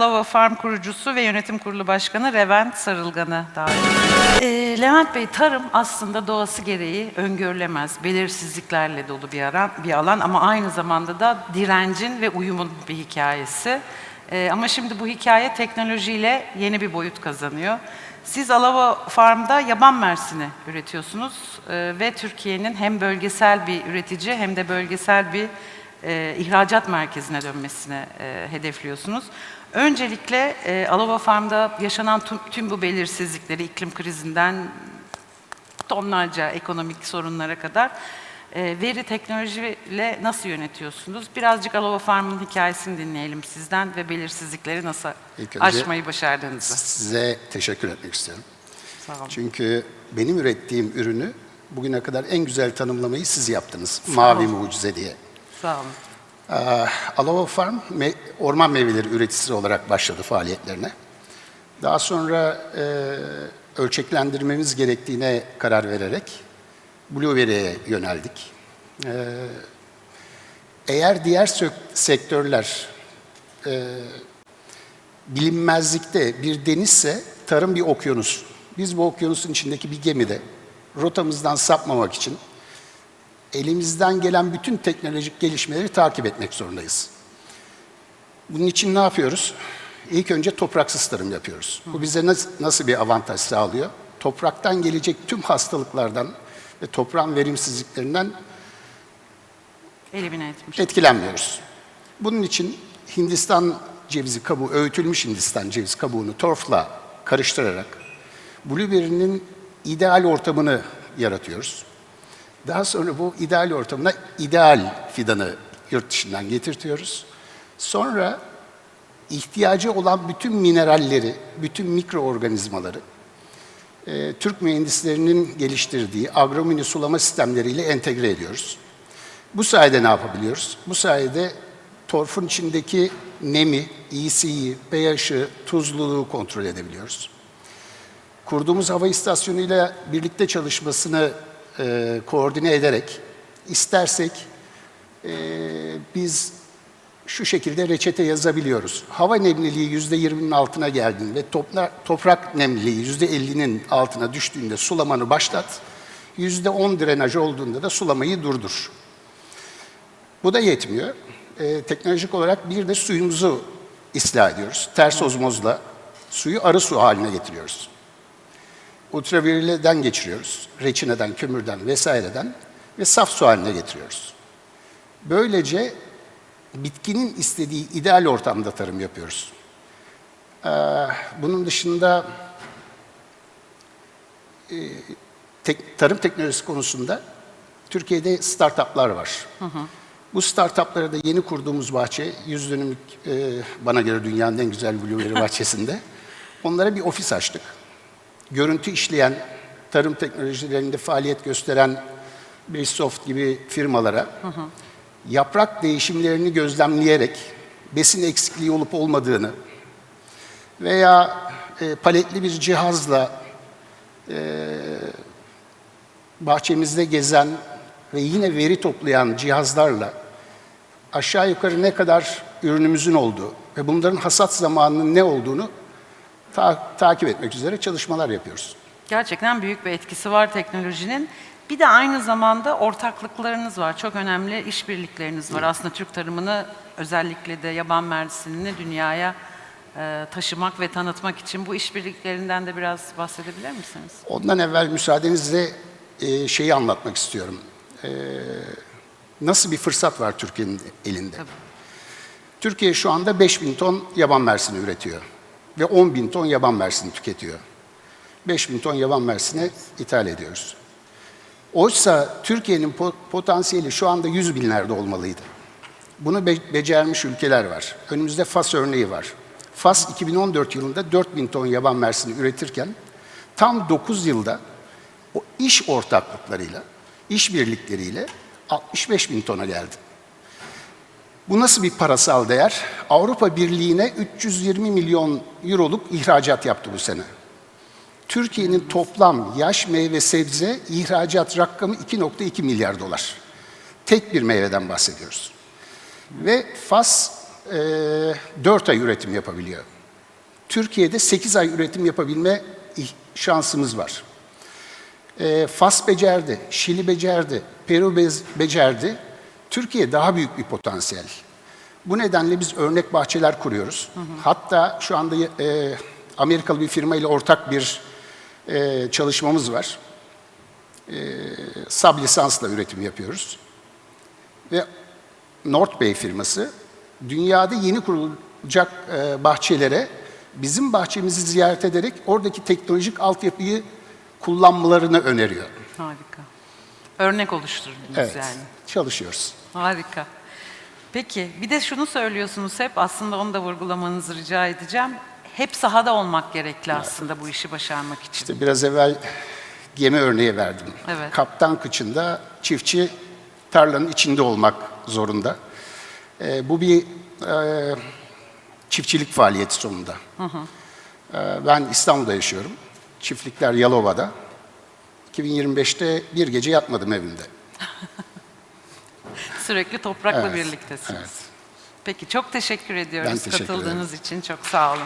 Lava Farm kurucusu ve yönetim kurulu başkanı Levent Sarılgan'ı davet. Ee, Levent Bey, tarım aslında doğası gereği öngörülemez, belirsizliklerle dolu bir, aran, bir alan ama aynı zamanda da direncin ve uyumun bir hikayesi. Ee, ama şimdi bu hikaye teknolojiyle yeni bir boyut kazanıyor. Siz Alava Farm'da yaban mersini üretiyorsunuz Ee, ve Türkiye'nin hem bölgesel bir üretici hem de bölgesel bir e, ihracat merkezine dönmesini e, hedefliyorsunuz. Öncelikle e, Alova Farm'da yaşanan tüm, tüm bu belirsizlikleri, iklim krizinden tonlarca ekonomik sorunlara kadar e, veri teknolojiyle nasıl yönetiyorsunuz? Birazcık Alova Farm'ın hikayesini dinleyelim sizden ve belirsizlikleri nasıl aşmayı başardığınızı. Size teşekkür etmek istiyorum. Sağ olun. Çünkü benim ürettiğim ürünü bugüne kadar en güzel tanımlamayı siz yaptınız. Mavi mucize diye. Sağ olun. Ee, Alova Farm me- orman meyveleri üreticisi olarak başladı faaliyetlerine. Daha sonra e, ölçeklendirmemiz gerektiğine karar vererek Blueberry'e yöneldik. Ee, eğer diğer sektörler e, bilinmezlikte bir denizse tarım bir okyanus. Biz bu okyanusun içindeki bir gemide rotamızdan sapmamak için elimizden gelen bütün teknolojik gelişmeleri takip etmek zorundayız. Bunun için ne yapıyoruz? İlk önce topraksız tarım yapıyoruz. Bu bize nasıl, bir avantaj sağlıyor? Topraktan gelecek tüm hastalıklardan ve toprağın verimsizliklerinden Elimine etmiş. etkilenmiyoruz. Bunun için Hindistan cevizi kabuğu, öğütülmüş Hindistan cevizi kabuğunu torfla karıştırarak blueberry'nin ideal ortamını yaratıyoruz. Daha sonra bu ideal ortamına ideal fidanı yurt dışından getirtiyoruz. Sonra ihtiyacı olan bütün mineralleri, bütün mikroorganizmaları e, Türk mühendislerinin geliştirdiği agromini sulama sistemleriyle entegre ediyoruz. Bu sayede ne yapabiliyoruz? Bu sayede torfun içindeki nemi, EC'yi, pH'ı, tuzluluğu kontrol edebiliyoruz. Kurduğumuz hava istasyonuyla birlikte çalışmasını e, koordine ederek istersek e, biz şu şekilde reçete yazabiliyoruz. Hava nemliliği yüzde 20'nin altına geldiğinde ve topla, toprak nemliliği yüzde 50'nin altına düştüğünde sulamanı başlat. Yüzde 10 drenaj olduğunda da sulamayı durdur. Bu da yetmiyor. Ee, teknolojik olarak bir de suyumuzu ıslah ediyoruz. Ters ozmozla suyu arı su haline getiriyoruz. Ultraviyoleden geçiriyoruz. Reçineden, kömürden vesaireden ve saf su haline getiriyoruz. Böylece bitkinin istediği ideal ortamda tarım yapıyoruz. Ee, bunun dışında e, tek- tarım teknolojisi konusunda Türkiye'de startuplar var. Bu startuplara da yeni kurduğumuz bahçe, 100 dönümlük e, bana göre dünyanın en güzel blueberry bahçesinde. Onlara bir ofis açtık. Görüntü işleyen, tarım teknolojilerinde faaliyet gösteren Soft gibi firmalara yaprak değişimlerini gözlemleyerek besin eksikliği olup olmadığını veya e, paletli bir cihazla bahçemizde gezen ve yine veri toplayan cihazlarla aşağı yukarı ne kadar ürünümüzün olduğu ve bunların hasat zamanının ne olduğunu ta- takip etmek üzere çalışmalar yapıyoruz. Gerçekten büyük bir etkisi var teknolojinin. Bir de aynı zamanda ortaklıklarınız var. Çok önemli işbirlikleriniz var. Aslında Türk tarımını özellikle de yaban mersinini dünyaya e, taşımak ve tanıtmak için bu işbirliklerinden de biraz bahsedebilir misiniz? Ondan evvel müsaadenizle e, şeyi anlatmak istiyorum. E, nasıl bir fırsat var Türkiye'nin elinde? Türkiye şu anda 5000 ton yaban mersini üretiyor ve 10 bin ton yaban mersini tüketiyor. 5000 ton yaban mersini ithal ediyoruz. Oysa Türkiye'nin po- potansiyeli şu anda 100 binlerde olmalıydı. Bunu be- becermiş ülkeler var. Önümüzde Fas örneği var. Fas 2014 yılında 4000 ton yaban mersini üretirken tam 9 yılda o iş ortaklıklarıyla, iş birlikleriyle 65 bin tona geldi. Bu nasıl bir parasal değer? Avrupa Birliği'ne 320 milyon euroluk ihracat yaptı bu sene. Türkiye'nin toplam yaş meyve sebze ihracat rakamı 2.2 milyar dolar. Tek bir meyveden bahsediyoruz. Ve Fas 4 ay üretim yapabiliyor. Türkiye'de 8 ay üretim yapabilme şansımız var. E, Fas becerdi, Şili becerdi, Peru becerdi. Türkiye daha büyük bir potansiyel. Bu nedenle biz örnek bahçeler kuruyoruz. Hatta şu anda e, Amerikalı bir firma ile ortak bir e, çalışmamız var. E, sub lisansla üretim yapıyoruz. Ve North Bay firması dünyada yeni kurulacak e, bahçelere bizim bahçemizi ziyaret ederek oradaki teknolojik altyapıyı kullanmalarını öneriyor. Harika. Örnek oluşturdunuz Evet, yani. çalışıyoruz. Harika. Peki bir de şunu söylüyorsunuz hep aslında onu da vurgulamanızı rica edeceğim. Hep sahada olmak gerekli aslında bu işi başarmak için. İşte biraz evvel gemi örneği verdim. Evet. Kaptan kıçında çiftçi tarlanın içinde olmak zorunda. Ee, bu bir e, çiftçilik faaliyeti sonunda. Ee, ben İstanbul'da yaşıyorum. Çiftlikler Yalova'da. 2025'te bir gece yatmadım evimde. Sürekli toprakla Evet, birliktesiniz. evet. Peki çok teşekkür ediyoruz teşekkür ederim. katıldığınız için. Çok sağ olun.